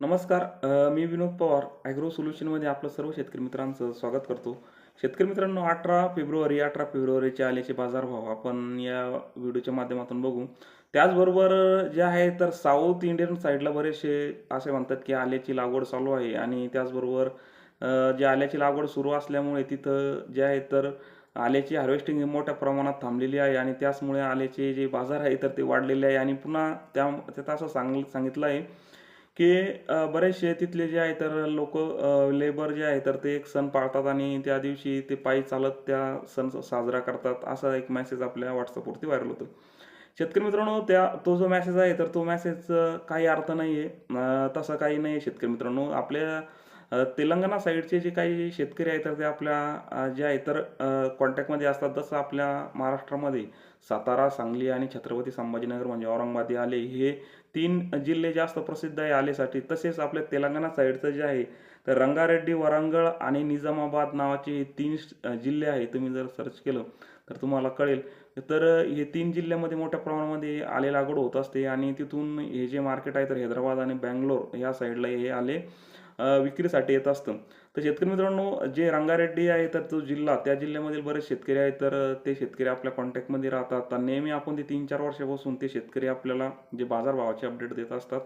नमस्कार अ, मी विनोद पवार ॲग्रो सोल्युशनमध्ये आपलं सर्व शेतकरी मित्रांचं स्वागत करतो. शेतकरी मित्रांनो अठरा फेब्रुवारी अठरा फेब्रुवारीचे आल्याचे बाजारभाव आपण या व्हिडिओच्या माध्यमातून बघू. त्याचबरोबर जे आहे तर साऊथ इंडियन साईडला बरेचसे असे म्हणतात की आल्याची लागवड चालू आहे आणि त्याचबरोबर अ, जे आल्याची लागवड सुरू असल्यामुळे तिथं जे आहे तर आल्याची हार्वेस्टिंग मोठ्या प्रमाणात थांबलेली आहे आणि त्याचमुळे आल्याचे जे बाजार आहे तर ते वाढलेले आहे. आणि पुन्हा त्या त्यात असं सांग सांगितलं आहे की बरेचसे तिथले जे आहे तर लोक लेबर जे आहे तर ते एक सण पाळतात आणि त्या दिवशी ते पायी चालत त्या सण साजरा करतात. असा एक मेसेज आपल्या व्हॉट्सअपवरती व्हायरल होतो. शेतकरी मित्रांनो त्या तो जो मेसेज आहे तर तो मेसेज काही अर्थ नाही आहे तसा काही नाही आहे शेतकरी मित्रांनो. आपल्या तेलंगणा साईडचे जे काही शेतकरी आहेत तर ते आपल्या ज्या जे आहे तर कॉन्टॅक्टमध्ये असतात. तसं आपल्या महाराष्ट्रामध्ये सातारा सांगली आणि छत्रपती संभाजीनगर म्हणजे औरंगाबाद आले हे तीन जिल्हे जास्त प्रसिद्ध आहे आलेसाठी. तसेच आपल्या तेलंगणा साईडचं जे आहे तर रंगारेड्डी वरंगळ आणि निजामाबाद नावाचे हे तीन जिल्हे आहे. तुम्ही जर सर्च केलं तर तुम्हाला कळेल. तर हे तीन जिल्ह्यामध्ये मोठ्या प्रमाणामध्ये आले लागवड होत असते आणि तिथून हे जे मार्केट आहे तर हैदराबाद आणि बँगलोर या साईडला हे आले. विक्रीसाठी येत असतं. तर शेतकरी मित्रांनो जे रंगारेड्डी आहे तर तो जिल्हा त्या जिल्ह्यामधील बरेच शेतकरी आहेत तर ते शेतकरी आपल्या कॉन्टॅक्टमध्ये राहतात. तर नेहमी आपण ते तीन चार वर्षापासून ते शेतकरी आपल्याला जे बाजारभावाचे अपडेट देत असतात.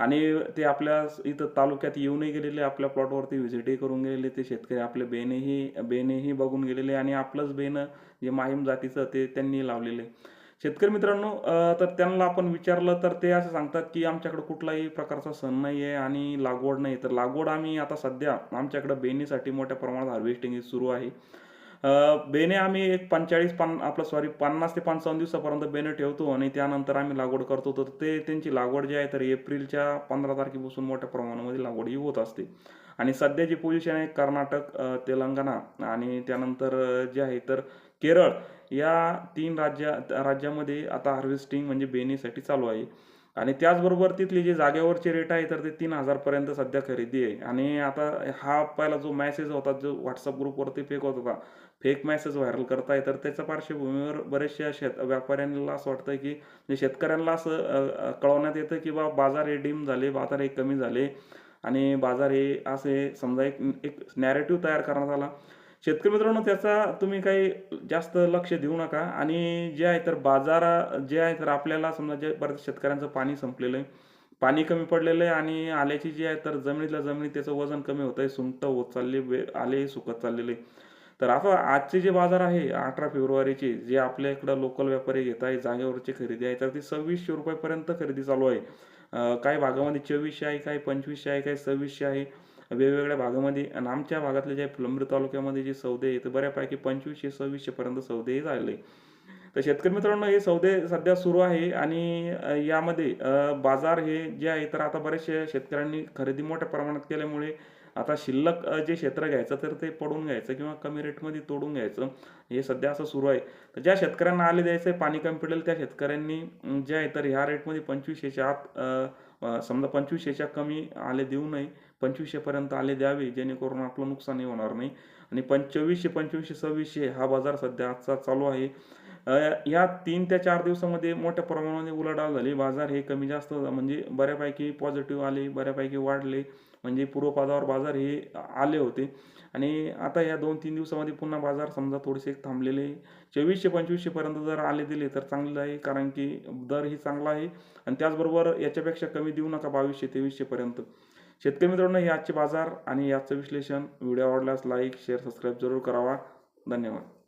आणि ते आपल्या इथं तालुक्यात येऊनही गेलेले आपल्या प्लॉटवरती व्हिजिटही करून गेलेले ते शेतकरी आपले बेनेही बेनेही बघून गेलेले आणि आपलंच बेनं जे माहीम जातीचं ते त्यांनी लावलेले. शेतकरी मित्रांनो तर त्यांना आपण विचारलं तर ते असं सांगतात की आमच्याकडे कुठलाही प्रकारचा सण नाही आहे आणि लागवड नाही. तर लागवड आम्ही आता सध्या आमच्याकडे बेनीसाठी मोठ्या प्रमाणात हार्वेस्टिंग सुरू आहे. बेने आम्ही एक पंचेचाळीस पान आपलं सॉरी पन्नास ते पंचावन्न दिवसापर्यंत बेने ठेवतो आणि त्यानंतर आम्ही लागवड करतो. तर ते त्यांची लागवड जी आहे तर एप्रिलच्या पंधरा तारखेपासून मोठ्या प्रमाणामध्ये लागवड ही होत असते. आणि सध्या जी पोझिशन आहे कर्नाटक तेलंगणा आणि त्यानंतर जे आहे तर केरळ या तीन राज्या राज्यामध्ये आता हार्वेस्टिंग म्हणजे बेनीसाठी चालू आहे. आणि त्याचबरोबर तिथले जे जागेवरचे रेट आहे तर ते तीन हजारपर्यंत सध्या खरेदी आहे. आणि आता हा पहिला जो मॅसेज होता जो व्हॉट्सअप ग्रुपवरती फेक होत होता फेक मॅसेज व्हायरल करताय तर त्याच्या पार्श्वभूमीवर बरेचशा शेत व्यापाऱ्यांना असं वाटतं की म्हणजे शेतकऱ्यांना असं कळवण्यात येतं की बा बाजार हे डीम झाले बाजार हे कमी झाले. आणि बाजार हे असे समजा एक एक नॅरेटिव्ह तयार करण्यात आला. शेतकरी मित्रांनो त्याचा तुम्ही काही जास्त लक्ष देऊ नका. आणि जे आहे तर बाजार जे आहे तर आपल्याला समजा जे बऱ्याच शेतकऱ्यांचं पाणी संपलेलं आहे. पाणी कमी पडलेलं आहे आणि आल्याची जी आहे तर जमिनीतल्या जमिनीत त्याचं वजन कमी होत आहे सुंट होत चालले आले सुकत चाललेले तर आता आजचे जे बाजार आहे अठरा फेब्रुवारीचे जे आपल्या इकडं लोकल व्यापारी घेत आहे जागेवरची खरेदी आहे तर ती सव्वीसशे रुपयापर्यंत खरेदी चालू आहे. काही भागामध्ये चोवीसशे आहे काही पंचवीसशे आहे काही सव्वीसशे आहे. वेगवेगळ्या भागामध्ये आणि आमच्या भागातले जे फुलंब्री तालुक्यामध्ये जे सौदे आहे ते बऱ्यापैकी पंचवीसशे सव्वीसशेपर्यंत सौदे हे झाले तर शेतकरी मित्रांनो हे सौदे सध्या सुरू आहे आणि यामध्ये बाजार हे जे आहे तर आता बरेचसे शेतकऱ्यांनी खरेदी मोठ्या प्रमाणात केल्यामुळे आता शिल्लक जे क्षेत्र घ्यायचं तर ते पडून घ्यायचं किंवा कमी रेटमध्ये तोडून घ्यायचं. हे सध्या असं सुरू आहे. तर ज्या शेतकऱ्यांना आले द्यायचं आहे पाणी कमी पडेल त्या शेतकऱ्यांनी जे आहे तर ह्या रेटमध्ये पंचवीसशेच्या आत समजा पंचवीसशेच्या कमी आले देऊ नये पंचवीसशेपर्यंत आले द्यावे जेणेकरून आपलं नुकसानही होणार नाही. आणि पंचवीसशे पंचवीसशे सव्वीसशे हा बाजार सध्या आजचा चालू आहे. या तीन ते चार दिवसामध्ये मोठ्या प्रमाणामध्ये उलाढाल झाली. बाजार हे कमी जास्त म्हणजे बऱ्यापैकी पॉझिटिव्ह आले बऱ्यापैकी वाढले. म्हणजे पूर्वपादावर बाजार हे आले होते. आणि आता या दोन तीन दिवसामध्ये पुन्हा बाजार समजा थोडेसे थांबलेले चोवीसशे पंचवीसशेपर्यंत जर आले दिले तर चांगलं आहे. कारण की दर ही चांगला आहे. आणि त्याचबरोबर याच्यापेक्षा कमी देऊ नका बावीसशे तेवीसशेपर्यंत शेतकरी मित्रांनो हे आजचे बाजार आणि याचं विश्लेषण. व्हिडिओ आवडल्यास लाईक शेअर सबस्क्राईब जरूर करावा. धन्यवाद.